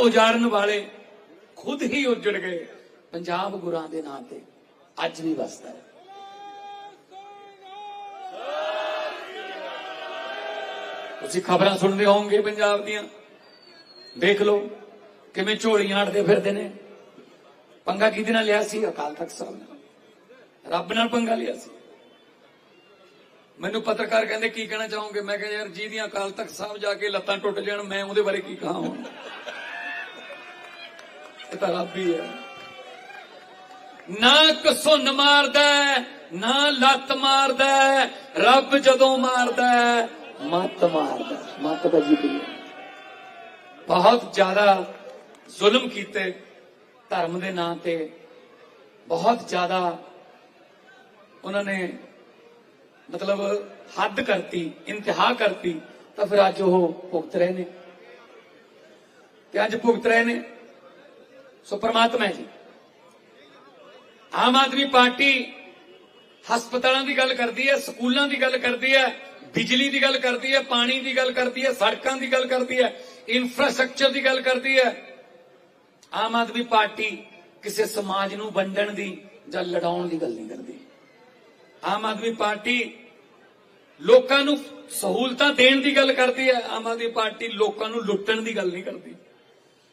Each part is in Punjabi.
ਉਜਾੜਨ ਵਾਲੇ ਖੁਦ ਹੀ ਉਜੜ ਗਏ। ਪੰਜਾਬ ਗੁਰਾਂ ਦੇ ਨਾਂ ਤੇ ਅੱਜ ਵੀ ਵਸਦਾ ਹੈ। ਤੁਸੀਂ ਖਬਰਾਂ ਸੁਣਦੇ ਹੋਵੋਗੇ ਪੰਜਾਬ ਦੀਆਂ। ਦੇਖ ਲਓ ਕਿਵੇਂ ਝੋਲੀਆਂ ਅੜਦੇ ਫਿਰਦੇ ਨੇ। ਪੰਗਾ ਕਿਹਦੇ ਨਾਲ ਲਿਆ ਸੀ? ਅਕਾਲ ਤਖਤ ਸਾਹਿਬ ਨੇ। ਰੱਬ ਨਾਲ ਪੰਗਾ ਲਿਆ ਸੀ। ਮੈਨੂੰ ਪੱਤਰਕਾਰ ਕਹਿੰਦੇ, ਕੀ ਕਹਿਣਾ ਚਾਹੋਗੇ? ਮੈਂ ਕਿਹਾ, ਯਾਰ ਜਿਹਦੀਆਂ ਅਕਾਲ ਤਖਤ ਸਾਹਿਬ ਜਾ ਕੇ ਲੱਤਾਂ ਟੁੱਟ ਜਾਣ, ਮੈਂ ਉਹਦੇ ਬਾਰੇ ਕੀ ਕਹਾਂ ਇਹ ਤਾਂ ਰੱਬ ਹੀ ਹੈ। ਨਾ ਕਸੁੰਨ ਮਾਰਦਾ ਨਾ ਲੱਤ ਮਾਰਦਾ ਰੱਬ ਜਦੋਂ ਮਾਰਦਾ ਹੈ, ਮਾਰਦਾ। ਹੈ। ਮੱਤ ਦਾ ਬਹੁਤ ਜ਼ਿਆਦਾ ਜ਼ੁਲਮ ਕੀਤੇ ਧਰਮ ਦੇ ਨਾਂ ਤੇ। ਬਹੁਤ ਜ਼ਿਆਦਾ ਉਹਨਾਂ ਨੇ ਮਤਲਬ ਹੱਦ ਕਰਤੀ ਇੰਤਹਾ ਕਰਤੀ ਤਾਂ ਫਿਰ ਅੱਜ ਉਹ ਭੁਗਤ ਰਹੇ ਨੇ। ਤੇ ਅੱਜ ਭੁਗਤ ਰਹੇ ਨੇ। ਸੋ ਪ੍ਰਮਾਤਮਾ ਹੈ ਜੀ। ਆਮ ਆਦਮੀ ਪਾਰਟੀ ਹਸਪਤਾਲਾਂ ਦੀ ਗੱਲ ਕਰਦੀ ਹੈ, ਸਕੂਲਾਂ ਦੀ ਗੱਲ ਕਰਦੀ ਹੈ, ਬਿਜਲੀ ਦੀ ਗੱਲ ਕਰਦੀ ਹੈ, ਪਾਣੀ ਦੀ ਗੱਲ ਕਰਦੀ ਹੈ, ਸੜਕਾਂ ਦੀ ਗੱਲ ਕਰਦੀ ਹੈ ਇਨਫਰਾਸਟ੍ਰਕਚਰ ਦੀ ਗੱਲ ਕਰਦੀ ਹੈ। ਆਮ ਆਦਮੀ ਪਾਰਟੀ ਕਿਸੇ ਸਮਾਜ ਨੂੰ ਵੰਡਣ ਦੀ ਜਾਂ ਲੜਾਉਣ ਦੀ ਗੱਲ ਨਹੀਂ ਕਰਦੀ। ਆਮ ਆਦਮੀ ਪਾਰਟੀ ਲੋਕਾਂ ਨੂੰ ਸਹੂਲਤਾਂ ਦੇਣ ਦੀ ਗੱਲ ਕਰਦੀ ਹੈ, ਆਮ ਆਦਮੀ ਪਾਰਟੀ ਲੋਕਾਂ ਨੂੰ ਲੁੱਟਣ ਦੀ ਗੱਲ ਨਹੀਂ ਕਰਦੀ।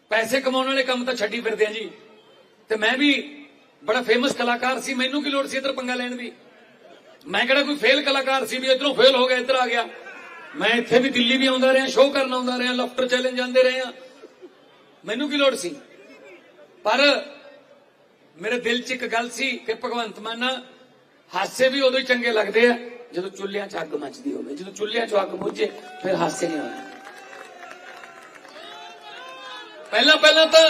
ਪੈਸੇ ਕਮਾਉਣ ਵਾਲੇ ਕੰਮ ਤਾਂ ਛੱਡੀ ਫਿਰਦੇ ਆ ਜੀ। ਤੇ ਮੈਂ ਵੀ ਬੜਾ ਫੇਮਸ ਕਲਾਕਾਰ ਸੀ, ਮੈਨੂੰ ਕੀ ਲੋੜ ਸੀ ਇਧਰ ਪੰਗਾ ਲੈਣ ਦੀ? ਮੈਂ ਕਿਹੜਾ ਕੋਈ ਫੇਲ ਕਲਾਕਾਰ ਸੀ ਵੀ ਇਧਰੋਂ ਫੇਲ ਹੋ ਗਿਆ, ਇੱਧਰ ਆ ਗਿਆ? ਮੈਂ ਇੱਥੇ ਵੀ ਦਿੱਲੀ ਵੀ ਆਉਂਦਾ ਰਿਹਾ ਸ਼ੋਅ ਕਰਨ ਆਉਂਦਾ ਰਿਹਾ ਲਫਟਰ ਚੈਲੰਜ ਜਾਂਦੇ ਰਹੇ ਆ। ਮੈਨੂੰ ਕੀ ਲੋੜ ਸੀ? ਪਰ ਮੇਰੇ ਦਿਲ 'ਚ ਇੱਕ ਗੱਲ ਸੀ ਕਿ ਭਗਵੰਤ ਮਾਨ ਹਾਸੇ ਵੀ ਉਦੋਂ ਹੀ ਚੰਗੇ ਲੱਗਦੇ ਆ, ਜਦੋਂ ਚੁੱਲ੍ਹਿਆਂ 'ਚ ਅੱਗ ਮੱਚਦੀ ਹੋਵੇ। ਜਦੋਂ ਚੁੱਲ੍ਹਿਆਂ 'ਚ ਅੱਗ ਬੁਝੇ, ਫਿਰ ਹਾਸੇ ਨਹੀਂ ਆਉਂਦੇ ਪਹਿਲਾਂ ਪਹਿਲਾਂ ਤਾਂ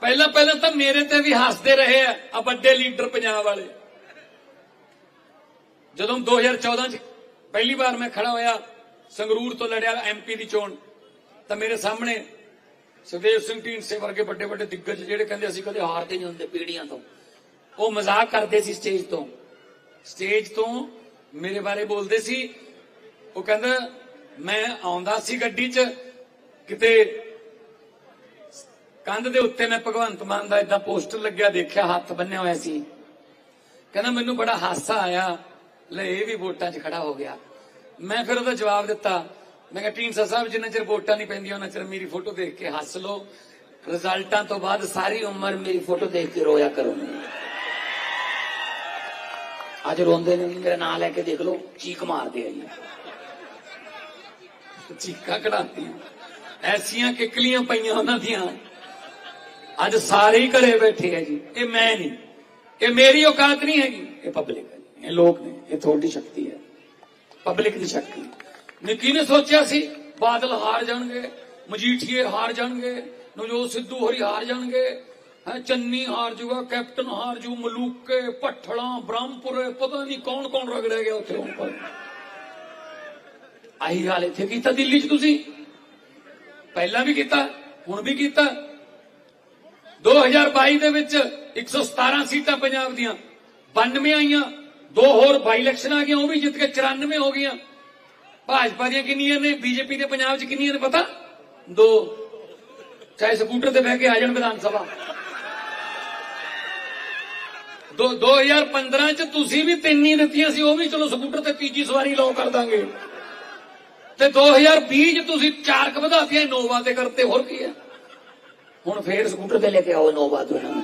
ਪਹਿਲਾਂ ਪਹਿਲਾਂ ਤਾਂ ਮੇਰੇ ਤੇ ਵੀ ਹੱਸਦੇ ਰਹੇ ਆ ਆ ਵੱਡੇ ਲੀਡਰ ਪੰਜਾਬ ਵਾਲੇ। ਜਦੋਂ 2014 ਚ ਪਹਿਲੀ ਵਾਰ ਮੈਂ ਖੜਾ ਹੋਇਆ, ਸੰਗਰੂਰ ਤੋਂ ਲੜਿਆ ਐਮਪੀ ਦੀ ਚੋਣ, ਤਾਂ ਮੇਰੇ ਸਾਹਮਣੇ ਸੁਖਦੇਵ ਸਿੰਘ ਢੀਂਡਸੇ ਵਰਗੇ ਵੱਡੇ ਵੱਡੇ ਦਿੱਗਜ ਜਿਹੜੇ ਕਹਿੰਦੇ ਅਸੀਂ ਕਦੇ ਹਾਰਦੇ ਨਹੀਂ ਹੁੰਦੇ ਪੀੜੀਆਂ ਤੋਂ, ਉਹ ਮਜ਼ਾਕ ਕਰਦੇ ਸੀ ਸਟੇਜ ਤੋਂ। ਸਟੇਜ ਤੋਂ ਮੇਰੇ ਬਾਰੇ ਬੋਲਦੇ ਸੀ, ਉਹ ਕਹਿੰਦਾ, ਮੈਂ ਆਉਂਦਾ ਸੀ ਗੱਡੀ 'ਚ ਕਿਤੇ ਕੰਧ ਦੇ ਉੱਤੇ ਮੈਂ ਭਗਵੰਤ ਮਾਨ ਦਾ ਇਦਾਂ ਪੋਸਟਰ ਲੱਗਿਆ, ਦੇਖਿਆ, ਹੱਥ ਬੰਨਿਆ ਹੋਇਆ ਸੀ। ਕਹਿੰਦਾ, ਮੈਨੂੰ ਬੜਾ ਹਾਸਾ ਆਇਆ। ਲੈ, ਇਹ ਵੀ ਵੋਟਾਂ 'ਚ ਖੜਾ ਹੋ ਗਿਆ। ਮੈਂ ਫਿਰ ਉਹਦਾ ਜਵਾਬ ਦਿੱਤਾ। ਮੈਂ ਕਿਹਾ, ਢੀਂਡਸਾ ਸਾਹਿਬ, ਜਿੰਨਾ ਚਿਰ ਵੋਟਾਂ ਨਹੀਂ ਪੈਂਦੀਆਂ, ਉਹਨਾਂ ਚਿਰ ਮੇਰੀ ਫੋਟੋ ਦੇਖ ਕੇ ਹੱਸ ਲਓ। ਰਿਜ਼ਲਟਾਂ ਤੋਂ ਬਾਅਦ ਸਾਰੀ ਉਮਰ ਮੇਰੀ ਫੋਟੋ ਦੇਖ ਕੇ ਰੋਇਆ ਕਰੋ ਅੱਜ ਰੋਂਦੇ ਨੇ, ਮੇਰਾ ਨਾਂ ਲੈ ਕੇ ਦੇਖ ਲਓ, ਚੀਕ ਮਾਰਦੇ ਆ ਜੀ। ਚੀਕਾਂ ਕਢਾਤੀ ਐਸੀਆਂ ਕਿਕਲੀਆਂ ਪਈਆਂ ਉਹਨਾਂ ਦੀਆਂ ਅੱਜ ਸਾਰੇ ਹੀ ਘਰੇ ਬੈਠੇ ਆ ਜੀ ਇਹ ਮੈਂ ਨਹੀਂ ਇਹ ਮੇਰੀ ਔਕਾਤ ਨਹੀਂ ਹੈਗੀ ਇਹ ਪਬਲਿਕ ਹੈ ਇਹ ਲੋਕ ਨੇ ਇਹ ਤੁਹਾਡੀ ਸ਼ਕਤੀ ਹੈ ਪਬਲਿਕ ਦੀ ਸ਼ਕਤੀ ਨੇ ਕਿਹਨੇ ਸੋਚਿਆ ਸੀ ਬਾਦਲ ਹਾਰ ਜਾਣਗੇ ਮਜੀਠੀਏ ਹਾਰ ਜਾਣਗੇ ਨਵਜੋਤ ਸਿੱਧੂ ਹੋਰੀ ਹਾਰ ਜਾਣਗੇ ਹੈ ਚੰਨੀ ਹਾਰ ਜੂਗਾ ਕੈਪਟਨ ਹਾਰ ਜੂ ਮਲੂਕੇ ਪੱਠਲਾਂ ਬ੍ਰਹਮਪੁਰੇ ਪਤਾ ਨਹੀਂ ਕੌਣ ਕੌਣ ਰਗ ਰਹਿ ਗਿਆ ਉੱਥੇ ਹੁਣ ਪਰ ਆਹੀ ਹਾਲ ਇੱਥੇ ਕੀਤਾ ਦਿੱਲੀ 'ਚ ਤੁਸੀਂ ਪਹਿਲਾਂ ਵੀ ਕੀਤਾ, ਹੁਣ ਵੀ ਕੀਤਾ। 2022 ਦੇ ਵਿੱਚ 117 ਸੀਟਾਂ ਪੰਜਾਬ ਦੀਆਂ। 92 ਆਈਆਂ, ਦੋ ਹੋਰ ਬਾਈ ਇਲੈਕਸ਼ਨ ਆ ਗਈਆਂ, ਉਹ ਵੀ ਜਿੱਤ ਕੇ 94 ਹੋ ਗਈਆਂ। ਭਾਜਪਾ ਦੀਆਂ ਕਿੰਨੀਆਂ ਨੇ ਬੀਜੇਪੀ ਦੇ ਪੰਜਾਬ 'ਚ ਕਿੰਨੀਆਂ ਨੇ ਪਤਾ? ਦੋ। ਚਾਹੇ ਸਕੂਟਰ ਤੇ ਬਹਿ ਕੇ ਆ ਜਾਣ ਵਿਧਾਨ ਸਭਾ। ਦੋ 2015 ਚ ਤੁਸੀਂ ਵੀ ਤਿੰਨ ਹੀ ਦਿੱਤੀਆਂ ਸੀ, ਉਹ ਵੀ ਚਲੋ ਸਕੂਟਰ ਤੇ ਤੀਜੀ ਸਵਾਰੀ ਲਾਓ ਕਰ ਦਾਂਗੇ। ਤੇ 2020 ਚ ਤੁਸੀਂ ਚਾਰ ਕ ਵਧਾਤੀਆਂ ਇਨੋਵਾ ਤੇ ਕਰਤੇ, ਹੋਰ ਕੀ ਹੈ ਹੁਣ ਫੇਰ ਸਕੂਟਰ ਤੇ ਲੈ ਕੇ ਆਓ ਇਨੋਵਾ ਤੋਂ ਇਹਨਾਂ ਨੂੰ।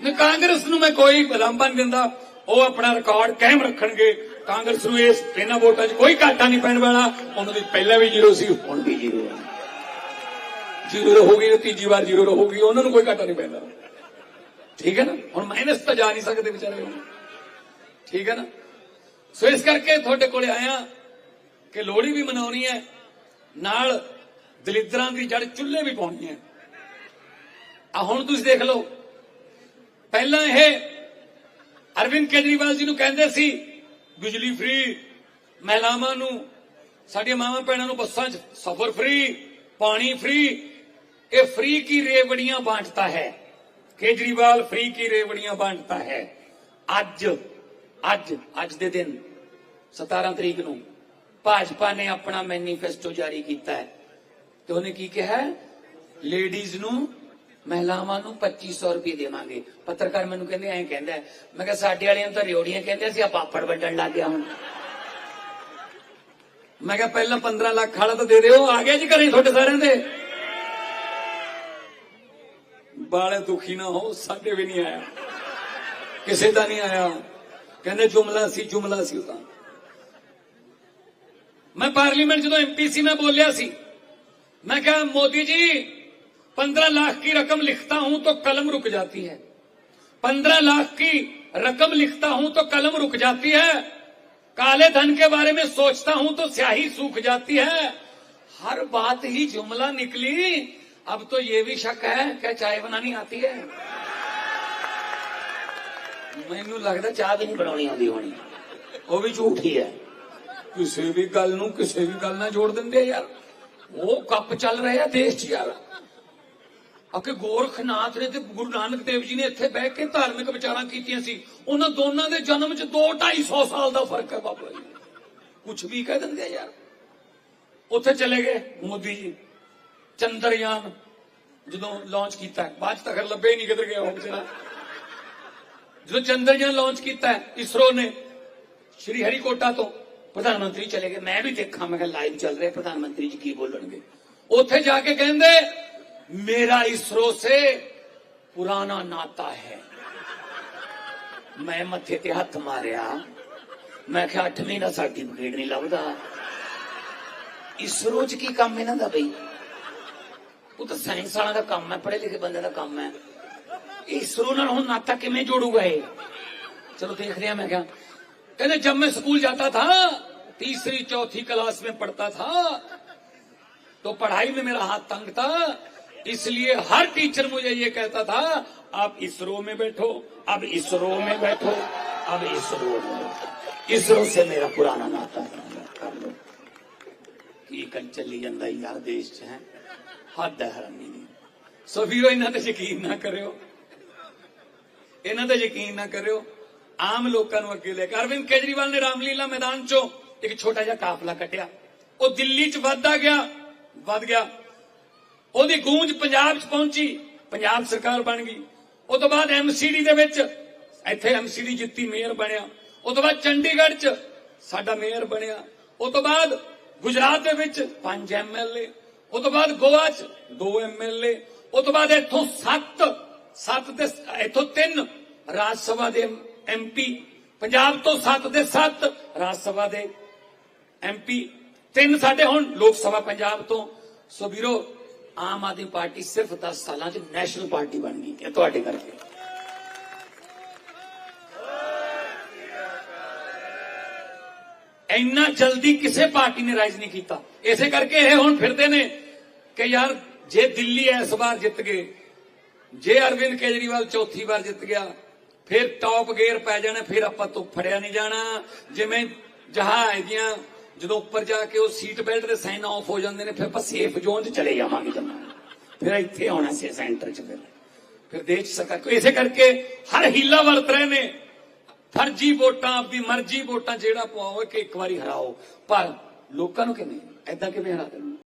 ਮੈਂ ਕਾਂਗਰਸ ਨੂੰ ਮੈਂ ਕੋਈ ਬਲੰਬਾ ਦਿੰਦਾ, ਉਹ ਆਪਣਾ ਰਿਕਾਰਡ ਕਾਇਮ ਰੱਖਣਗੇ। ਕਾਂਗਰਸ ਨੂੰ ਇਸ ਇਹਨਾਂ ਵੋਟਾਂ 'ਚ ਕੋਈ ਘਾਟਾ ਨਹੀਂ ਪੈਣ ਵਾਲਾ, ਉਹਨਾਂ ਦੀ ਪਹਿਲਾਂ ਵੀ ਜ਼ੀਰੋ ਸੀ, ਹੁਣ ਵੀ ਜ਼ੀਰੋ ਹੈ ਜ਼ੀਰੋ ਰਹੂਗੀ ਤੀਜੀ ਵਾਰ ਜ਼ੀਰੋ ਰਹੂਗੀ ਉਹਨਾਂ ਨੂੰ ਕੋਈ ਘਾਟਾ ਨਹੀਂ ਪੈਂਦਾ ਠੀਕ ਹੈ ਨਾ? ਹੁਣ ਮਾਈਨਸ ਤਾਂ ਜਾ ਨਹੀਂ ਸਕਦੇ ਵਿਚਾਰੇ। ਠੀਕ ਹੈ ਨਾ? ਸੋ ਇਸ ਕਰਕੇ ਤੁਹਾਡੇ ਕੋਲੇ ਆਇਆ ਕਿ ਲੋਹੜੀ ਵੀ ਮਨਾਉਣੀ ਹੈ, ਨਾਲ ਦਲਿੱਦਰਾਂ ਦੀ ਜੜ ਚੁੱਲ੍ਹੇ ਵੀ ਪਾਉਣੀ ਹੈ। ਆ ਹੁਣ ਤੁਸੀਂ ਦੇਖ ਲਓ, ਪਹਿਲਾਂ ਇਹ ਅਰਵਿੰਦ ਕੇਜਰੀਵਾਲ ਜੀ ਨੂੰ ਕਹਿੰਦੇ ਸੀ, ਬਿਜਲੀ ਫ੍ਰੀ ਮਹਿਲਾਵਾਂ ਨੂੰ, ਸਾਡੀਆਂ ਮਾਵਾਂ ਭੈਣਾਂ ਨੂੰ ਬੱਸਾਂ 'ਚ ਸਫ਼ਰ ਫ੍ਰੀ ਪਾਣੀ ਫ੍ਰੀ ਇਹ ਫ੍ਰੀ ਕੀ ਰੇਵੜੀਆਂ ਬਾਂਟਦਾ ਹੈ? ਕੇਜਰੀਵਾਲ ਫ੍ਰੀ ਕੀ ਰੇਵੜੀਆਂ ਬਾਂਟਦਾ ਹੈ? ਅੱਜ ਅੱਜ ਅੱਜ ਦੇ ਦਿਨ 17 ਤਰੀਕ ਨੂੰ, ਭਾਜਪਾ ਨੇ ਆਪਣਾ ਮੈਨੀਫੈਸਟੋ ਜਾਰੀ ਕੀਤਾ ਹੈ। ਤੇ ਉਹਨੇ ਕੀ ਕਿਹਾ ਲੇਡੀਜ਼ ਨੂੰ ਮਹਿਲਾਵਾਂ ਨੂੰ 2500 ਰੁਪਏ ਦੇਵਾਂਗੇ। ਪੱਤਰਕਾਰ ਮੈਨੂੰ ਕਹਿੰਦੇ, ਐਂ ਕਹਿੰਦਾ ਮੈਂ ਕਿਹਾ, ਸਾਡੇ ਵਾਲਿਆਂ ਤਾਂ ਰਿਓੜੀਆਂ ਕਹਿੰਦੇ ਸੀ ਆ ਪਾਪੜ ਵੱਢਣ ਲੱਗ ਗਿਆ ਹੁਣ। ਮੈਂ ਕਿਹਾ, ਪਹਿਲਾਂ 15 ਲੱਖ ਵਾਲਾ ਤਾਂ ਦੇ ਦਿਓ, ਆ ਗਿਆ ਜੀ ਘਰੇ ਤੁਹਾਡੇ ਸਾਰਿਆਂ ਦੇ। ਬਾਲੇ ਦੁਖੀ ਨਾ ਹੋ, ਸਾਡੇ ਵੀ ਨਹੀਂ ਆਇਆ। ਕਿਸੇ ਦਾ ਨਹੀਂ ਆਇਆ। कहने, जुमला सी जुमला सी ਉਹਦਾ मैं पार्लीमेंट जो एमपीसी में बोलिया सी, मैं क्या मोदी जी, पंद्रह लाख की रकम लिखता हूँ तो कलम रुक जाती है। पंद्रह लाख की रकम लिखता हूँ तो कलम रुक जाती है। काले धन के बारे में सोचता हूँ तो स्याही सूख जाती है। हर बात ही जुमला निकली, अब तो ये भी शक है, क्या चाय बनानी आती है? ਮੈਨੂੰ ਲੱਗਦਾ ਚਾਹ ਵੀ ਨਹੀਂ ਬਣਾਉਣੀ ਆਉਂਦੀ ਹੋਣੀ। ਉਹ ਵੀ ਝੂਠੀ ਹੈ ਕਿਸੇ ਵੀ ਗੱਲ ਨੂੰ ਕਿਸੇ ਵੀ ਗੱਲ ਨਾਲ ਜੋੜ ਦਿੰਦੇ ਯਾਰ। ਉਹ ਕੱਪ ਚੱਲ ਰਿਹਾ ਦੇਸ਼ 'ਚ ਯਾਰ। ਅਕੇ ਗੋਰਖਨਾਥ ਨੇ ਤੇ ਗੁਰੂ ਨਾਨਕ ਦੇਵ ਜੀ ਨੇ ਇੱਥੇ ਬਹਿ ਕੇ ਧਾਰਮਿਕ ਵਿਚਾਰਾਂ ਕੀਤੀਆਂ ਸੀ। ਉਹਨਾਂ ਦੋਨਾਂ ਦੇ ਜਨਮ 'ਚ 2 250 ਸਾਲ ਦਾ ਫ਼ਰਕ ਹੈ ਬਾਬਾ ਜੀ। ਕੁਝ ਵੀ ਕਹਿ ਦਿੰਦੇ ਆ ਯਾਰ। ਉੱਥੇ ਚਲੇ ਗਏ ਮੋਦੀ ਜੀ। ਚੰਦਰਯਾਨ ਜਦੋਂ ਲਾਂਚ ਕੀਤਾ। ਬਾਅਦ 'ਚ ਤਾਂ ਲੱਭੇ ਹੀ ਨਹੀਂ ਕਿੱਧਰ ਗਿਆ ਉਹ ਵਿਚਾਰਾ। ਜਦੋਂ ਚੰਦਰਯਾਨ ਲਾਂਚ ਕੀਤਾ ਇਸਰੋ ਨੇ, ਸ਼੍ਰੀ ਹਰੀਕੋਟਾ ਤੋਂ ਪ੍ਰਧਾਨ ਮੰਤਰੀ ਚਲੇ ਗਏ। ਮੈਂ ਵੀ ਦੇਖਾਂ, ਮੈਂ ਕਿਹਾ ਲਾਈਵ ਚੱਲ ਰਿਹਾ, ਪ੍ਰਧਾਨ ਮੰਤਰੀ ਜੀ ਕੀ ਬੋਲਣਗੇ। ਉੱਥੇ ਜਾ ਕੇ ਕਹਿੰਦੇ, ਮੇਰਾ ਇਸਰੋ ਸੇ ਪੁਰਾਣਾ ਨਾਤਾ ਹੈ। ਮੈਂ ਮੱਥੇ ਤੇ ਹੱਥ ਮਾਰਿਆ। ਮੈਂ ਕਿਹਾ ਅੱਠਵੀਂ ਦਾ ਸਰਟੀਫਿਕੇਟ ਨਹੀਂ ਲੱਭਦਾ। ਇਸਰੋ ਚ ਕੀ ਕੰਮ ਇਹਨਾਂ ਦਾ ਬਈ? ਉਹ ਤਾਂ ਸਾਇੰਸ ਵਾਲਾ ਦਾ ਕੰਮ ਹੈ, ਪੜ੍ਹੇ ਲਿਖੇ ਬੰਦੇ ਦਾ ਕੰਮ ਹੈ। इसरो न नाता कि मैं जोड़ूँगा चलो देख लिया मैं क्या? कहते जब मैं स्कूल जाता था, तीसरी चौथी क्लास में पढ़ता था तो पढ़ाई में मेरा हाथ तंग था, इसलिए हर टीचर मुझे ये कहता था, आप इसरो में बैठो, अब इसरो में बैठो, अब इसरो में इसरो से मेरा पुराना नाता की कंचली अंदा यार देश है। हद है हरामी सभी ना तो यकीन ना करो ਇਹਨਾਂ ਦਾ ਯਕੀਨ ਨਾ ਕਰਿਓ। ਆਮ ਲੋਕਾਂ ਨੂੰ ਅੱਗੇ ਲੈ ਕੇ। ਅਰਵਿੰਦ ਕੇਜਰੀਵਾਲ ਨੇ ਰਾਮਲੀਲਾ ਮੈਦਾਨ 'ਚੋਂ ਇੱਕ ਛੋਟਾ ਜਿਹਾ ਕਾਫਲਾ ਕੱਢਿਆ। ਉਹ ਦਿੱਲੀ 'ਚ ਵੱਧਦਾ ਗਿਆ, ਵੱਧ ਗਿਆ। ਉਹਦੀ ਗੂੰਜ ਪੰਜਾਬ 'ਚ ਪਹੁੰਚੀ, ਪੰਜਾਬ ਸਰਕਾਰ ਬਣ ਗਈ। ਉਹ ਤੋਂ ਬਾਅਦ ਐਮਸੀਡੀ ਦੇ ਵਿੱਚ ਇੱਥੇ ਐਮਸੀਡੀ ਜਿੱਤੀ, ਮੇਅਰ ਬਣਿਆ। ਉਹ ਤੋਂ ਬਾਅਦ ਚੰਡੀਗੜ੍ਹ 'ਚ ਸਾਡਾ ਮੇਅਰ ਬਣਿਆ। ਉਹ ਤੋਂ ਬਾਅਦ ਗੁਜਰਾਤ ਦੇ ਵਿੱਚ ਪੰਜ ਐਮਐਲਏ ਉਹ ਤੋਂ ਬਾਅਦ ਗੋਆ 'ਚ ਦੋ ਐਮਐਲਏ ਉਹ ਤੋਂ ਬਾਅਦ ਇੱਥੋਂ ਸੱਤ ਸੱਤ ਤੇ ਇੱਥੋਂ ਤਿੰਨ ਰਾਜ ਸਭਾ ਦੇ ਐਮਪੀ ਪੰਜਾਬ ਤੋਂ ਸੱਤ ਦੇ ਸੱਤ ਰਾਜ ਸਭਾ ਦੇ ਐਮਪੀ ਤਿੰਨ ਸਾਡੇ ਹੁਣ ਲੋਕ ਸਭਾ ਪੰਜਾਬ ਤੋਂ। ਸੋ ਵੀਰੋ, ਆਮ ਆਦਮੀ ਪਾਰਟੀ ਸਿਰਫ 10 ਸਾਲਾਂ 'ਚ ਨੈਸ਼ਨਲ ਪਾਰਟੀ ਬਣ ਗਈ ਇਹ ਤੁਹਾਡੇ ਕਰਕੇ। ਇੰਨਾ ਜਲਦੀ ਕਿਸੇ ਪਾਰਟੀ ਨੇ ਰਾਈਜ਼ ਨਹੀਂ ਕੀਤਾ। ਇਸੇ ਕਰਕੇ ਇਹ ਹੁਣ ਫਿਰਦੇ ਨੇ ਕਿ ਯਾਰ, ਜੇ ਦਿੱਲੀ ਇਸ ਵਾਰ ਜਿੱਤ ਗਏ ਜੇ ਅਰਵਿੰਦ ਕੇਜਰੀਵਾਲ ਚੌਥੀ ਵਾਰ ਜਿੱਤ ਗਿਆ, ਫਿਰ ਟੌਪ ਗੇਅਰ ਪੈ ਜਾਣਾ, ਫਿਰ ਆਪਾਂ ਤੋਂ ਫੜਿਆ ਨਹੀਂ ਜਾਣਾ। ਜਿਵੇਂ ਜਹਾਜ਼ ਦੀਆਂ ਜਦੋਂ ਉੱਪਰ ਜਾ ਕੇ ਉਹ ਸੀਟ ਬੈਲਟ ਦੇ ਸਾਈਨ ਆਫ ਹੋ ਜਾਂਦੇ ਨੇ, ਫਿਰ ਆਪਾਂ ਸੇਫ ਜ਼ੋਨ 'ਚ ਚਲੇ ਜਾਵਾਂਗੇ ਜਮਾ ਫਿਰ ਇੱਥੇ ਆਉਣਾ ਸੀ ਸੈਂਟਰ 'ਚ ਫਿਰ। ਫਿਰ ਦੇਸ਼ 'ਚ ਇਸੇ ਕਰਕੇ ਹਰ ਹੀਲਾ ਵਰਤ ਰਹੇ ਨੇ। ਫਰਜੀ ਵੋਟਾਂ, ਆਪਦੀ ਮਰਜ਼ੀ ਵੋਟਾਂ ਜਿਹੜਾ ਪਵਾਓ ਕਿ ਇੱਕ ਵਾਰੀ ਹਰਾਓ। ਪਰ ਲੋਕਾਂ ਨੂੰ ਕਿਵੇਂ? ਐਦਾਂ ਕਿਵੇਂ ਹਰਾ ਦੇਣਾ?